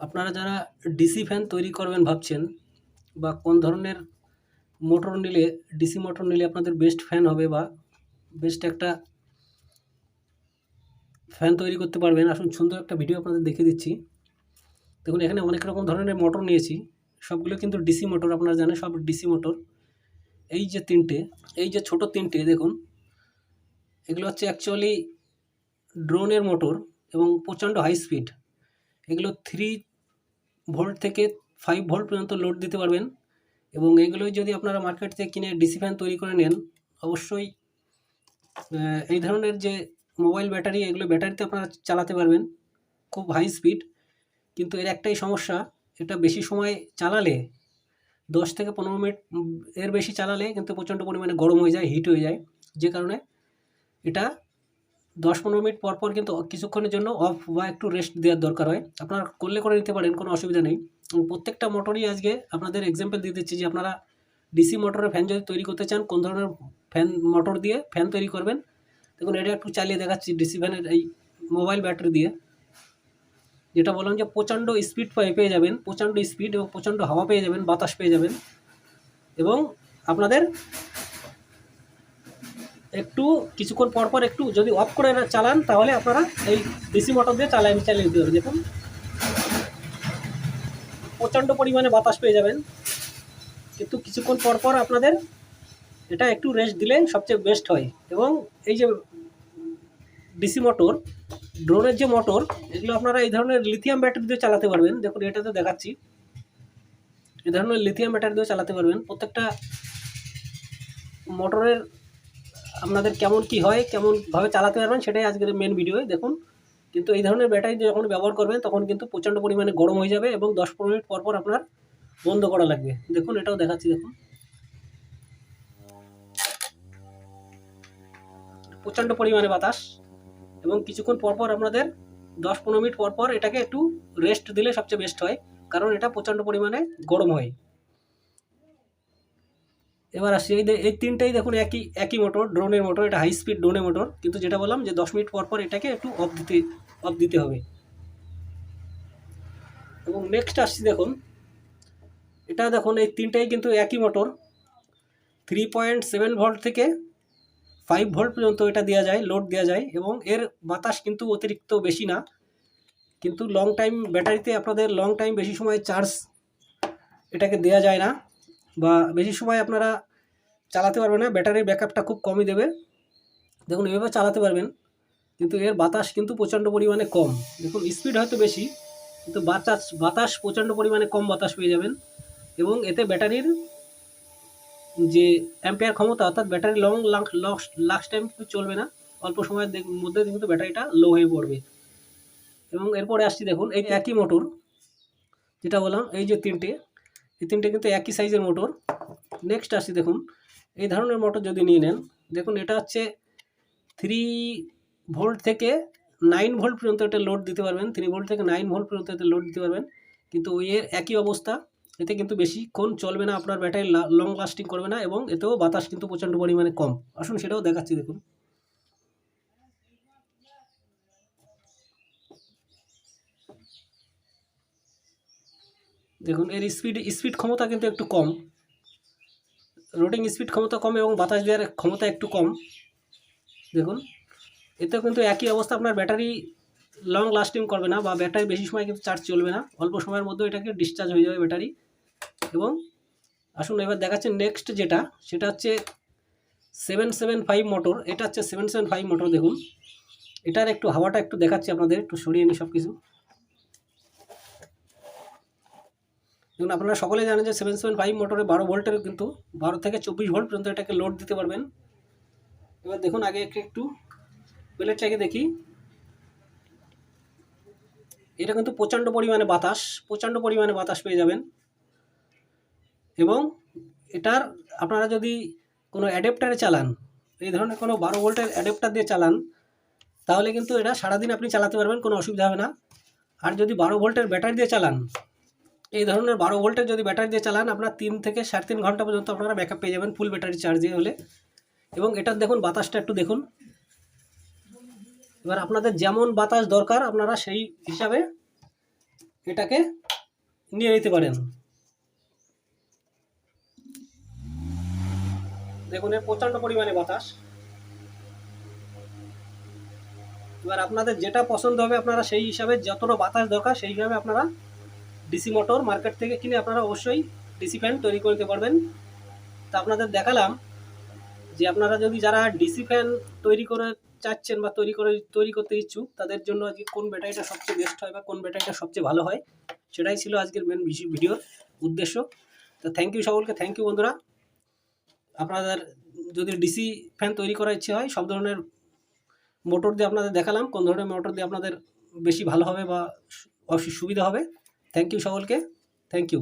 আপনারা যারা DC fan তৈরি করবেন ভাবছেন, বা কোন ধরনের মোটর নিলে ডিসি মোটর নিলে আপনাদের বেস্ট ফ্যান হবে বা বেস্ট একটা ফ্যান তৈরি করতে পারবেন, আসুন সুন্দর একটা ভিডিও আপনাদের দেখে দিচ্ছি। দেখুন, এখানে অনেক রকম ধরনের মোটর নিয়েছি। সবগুলো কিন্তু ডিসি মোটর আপনারা জানেন, সব ডিসি মোটর এই যে তিনটে, এই যে ছোট তিনটে, দেখুন, এগুলো হচ্ছে অ্যাকচুয়ালি ড্রোনের মোটর এবং প্রচণ্ড হাই স্পিড এগুলো থ্রি ভোল্ট থেকে ফাইভ ভোল্ট পর্যন্ত লোড দিতে পারবেন। এবং এগুলোই যদি আপনারা মার্কেট থেকে কিনে ডিসি ফ্যান তৈরি করে নেন, অবশ্যই এই ধরনের যে মোবাইল ব্যাটারি এগুলো ব্যাটারিতে আপনারা চালাতে পারবেন খুব হাই স্পিড কিন্তু এর একটাই সমস্যা, এটা বেশি সময় চালালে, দশ থেকে পনেরো মিনিট এর বেশি চালালে কিন্তু প্রচণ্ড পরিমাণে গরম হয়ে যায় হিট হয়ে যায়। যে কারণে এটা দশ পনেরো মিনিট পর পর কিন্তু কিছুক্ষণের জন্য অফ বা একটু রেস্ট দেওয়ার দরকার হয়। আপনারা করলে করে নিতে পারেন, কোনো অসুবিধা নেই। প্রত্যেকটা মোটরই আজকে আপনাদের এক্সাম্পল দিয়ে দিচ্ছি যে আপনারা ডিসি মোটরের ফ্যান যদি তৈরি করতে চান, কোন ধরনের ফ্যান মোটর দিয়ে ফ্যান তৈরি করবেন? দেখুন, এটা একটু চালিয়ে দেখাচ্ছি ডিসি ফ্যানের এই মোবাইল ব্যাটারি দিয়ে। যেটা বললাম যে প্রচণ্ড স্পিড পেয়ে যাবেন। প্রচণ্ড স্পিড এবং প্রচণ্ড হাওয়া পেয়ে যাবেন, বাতাস পেয়ে যাবেন। এবং আপনাদের একটু কিছুক্ষণ পর পর একটু যদি অফ করে চালান, তাহলে আপনারা এই ডিসি মোটর দিয়ে চালাই চালিয়ে দিতে পারবেন। দেখুন, প্রচণ্ড পরিমাণে বাতাস পেয়ে যাবেন। কিন্তু কিছুক্ষণ পর পর আপনাদের এটা একটু রেস্ট দিলে সবচেয়ে বেস্ট হয়। এবং এই যে ডিসি মোটর, ড্রোনের যে মোটর, এগুলো আপনারা এই ধরনের লিথিয়াম ব্যাটারি দিয়ে চালাতে পারবেন। দেখুন এটা তো দেখাচ্ছি। এই ধরনের লিথিয়াম ব্যাটারি দিয়ে চালাতে পারবেন। প্রত্যেকটা মোটরের আপনাদের কেমন কি হয় কেমনভাবে চালাতে পারবেন সেটাই আজকের মেন ভিডিও দেখুন, কিন্তু এই ধরনের ব্যাটারি যখন ব্যবহার করবেন, তখন কিন্তু প্রচণ্ড পরিমাণে গরম হয়ে যাবে এবং দশ পনেরো মিনিট পর পর আপনার বন্ধ করা লাগবে। দেখুন, এটাও দেখাচ্ছি, দেখুন। প্রচণ্ড পরিমাণে বাতাস এবং কিছুক্ষণ পর পর আপনাদের দশ পনেরো মিনিট পর পর এটাকে একটু রেস্ট দিলে সবচেয়ে বেস্ট হয়, কারণ এটা প্রচণ্ড পরিমাণে গরম হয়। এবার আসছি এই এই তিনটাই দেখুন একই একই মোটর ড্রোনের মোটর এটা হাই স্পিড ড্রোনের মোটর কিন্তু যেটা বললাম যে দশ মিনিট পর পর এটাকে একটু অফ দিতে অফ দিতে হবে। এবং নেক্সট আসছি দেখুন, এটা দেখুন, এই তিনটাই কিন্তু একই motor three point seven volt থেকে ফাইভ ভোল্ট পর্যন্ত এটা দেওয়া যায় লোড দেওয়া যায়, এবং এর বাতাস কিন্তু অতিরিক্ত বেশি না। কিন্তু লং টাইম ব্যাটারিতে আপনাদের লং টাইম বেশি সময় চার্জ এটাকে দেওয়া যায় না। বা বেশি সময় আপনারা চালাতে পারবেন না, ব্যাটারির ব্যাকআপটা খুব কমই দেবে। দেখুন, এভাবে চালাতে পারবেন, কিন্তু এর বাতাস কিন্তু প্রচণ্ড পরিমাণে কম। দেখুন স্পিড হয়তো বেশি, কিন্তু বাতাস বাতাস প্রচণ্ড পরিমাণে কম বাতাস পেয়ে যাবেন এবং এতে ব্যাটারির যে অ্যাম্পিয়ার ক্ষমতা, অর্থাৎ ব্যাটারি লং লাস্ট টাইম কিন্তু চলবে না। অল্প সময়ের মধ্যে কিন্তু ব্যাটারিটা লো হয়ে পড়বে। এবং এরপরে আসছি দেখুন, এই একই মোটর যেটা বললাম, এই যে তিনটে এই তিনটে কিন্তু একই সাইজের মোটর। নেক্সট আসছি দেখুন। এই ধরনের মোটর যদি নিয়ে নেন, দেখুন এটা হচ্ছে থ্রি ভোল্ট থেকে নাইন ভোল্ট পর্যন্ত এটা লোড দিতে পারবেন। থ্রি ভোল্ট থেকে নাইন ভোল্ট পর্যন্ত এতে লোড দিতে পারবেন। কিন্তু এর একই অবস্থা। এতে কিন্তু বেশিক্ষণ চলবে না, আপনার ব্যাটারি লং লাস্টিং করবে না এবং এতেও বাতাস কিন্তু প্রচণ্ড পরিমাণে কম। আসুন সেটাও দেখাচ্ছি দেখুন। দেখুন, এর স্পিড স্পিড ক্ষমতা কিন্তু একটু কম। রোডিং স্পিড ক্ষমতা কম এবং বাতাস দেওয়ার ক্ষমতা একটু কম। দেখুন এতেও কিন্তু একই অবস্থা, আপনার ব্যাটারি লং লাস্টিং করবে না বা ব্যাটারি বেশি সময় কিন্তু চার্জ চলবে না। অল্প সময়ের মধ্যে এটাকে ডিসচার্জ হয়ে যাবে ব্যাটারি এবং আসুন এবার দেখাচ্ছে নেক্সট যেটা, সেটা হচ্ছে সেভেন সেভেন ফাইভ মোটর এটা হচ্ছে সেভেন সেভেন ফাইভ মোটর দেখুন। এটার একটু হাওয়াটা একটু দেখাচ্ছি আপনাদের, একটু সরিয়ে নিই সব কিছু দেখুন, আপনারা সকলে জানেন যে সেভেন সেভেন ফাইভ মোটরে বারো ভোল্টের কিন্তু বারো থেকে চব্বিশ ভোল্ট পর্যন্ত এটাকে লোড দিতে পারবেন। এবার দেখুন, আগে একটু একটু প্লেটটাকে দেখি। এটা কিন্তু প্রচণ্ড পরিমাণে বাতাস, প্রচণ্ড পরিমাণে বাতাস পেয়ে যাবেন। এবং এটার আপনারা যদি কোনো অ্যাডাপ্টারে চালান, এই ধরনের কোনো বারো ভোল্টের অ্যাডাপ্টার দিয়ে চালান, তাহলে কিন্তু এটা সারাদিন আপনি চালাতে পারবেন, কোনো অসুবিধা হবে না। আর যদি বারো ভোল্টের ব্যাটারি দিয়ে চালান এই ধরনের বারো ভোল্টের যদি ব্যাটারি দিয়ে চালান, আপনার তিন থেকে সাড়ে তিন ঘণ্টা পর্যন্ত আপনারা ব্যাকআপ পেয়ে যাবেন ফুল ব্যাটারি চার্জ দিয়ে হলে। এবং এটার দেখুন, বাতাসটা একটু দেখুন। এবার আপনাদের যেমন বাতাস দরকার, আপনারা সেই হিসাবে এটাকে নিয়ে নিতে পারেন। দেখুন, এর প্রচণ্ড পরিমাণে বাতাস। এবার আপনাদের যেটা পছন্দ হবে, আপনারা সেই হিসাবে যতটা বাতাস দরকার, সেই হিসাবে আপনারা ডিসি মোটর মার্কেট থেকে কিনে আপনারা অবশ্যই ডিসি ফ্যান তৈরি করতে পারবেন। তা আপনাদের দেখালাম যে আপনারা যদি যারা ডিসি ফ্যান তৈরি করে চাচ্ছেন বা তৈরি করে, তৈরি করতে ইচ্ছুক, তাদের জন্য আজকে কোন ব্যাটারিটা সবচেয়ে বেস্ট হয় বা কোন ব্যাটারিটা সবচেয়ে ভালো হয়, সেটাই ছিল আজকের মেন ভিডিওর উদ্দেশ্য। তো থ্যাংক ইউ সকলকে থ্যাংক ইউ বন্ধুরা। আপনাদের যদি ডিসি ফ্যান তৈরি করার ইচ্ছে হয়, সব ধরনের মোটর দিয়ে আপনাদের দেখালাম, কোন ধরনের মোটর দিয়ে আপনাদের বেশি ভালো হবে বা সুবিধা হবে। থ্যাংক ইউ সকলকে থ্যাংক ইউ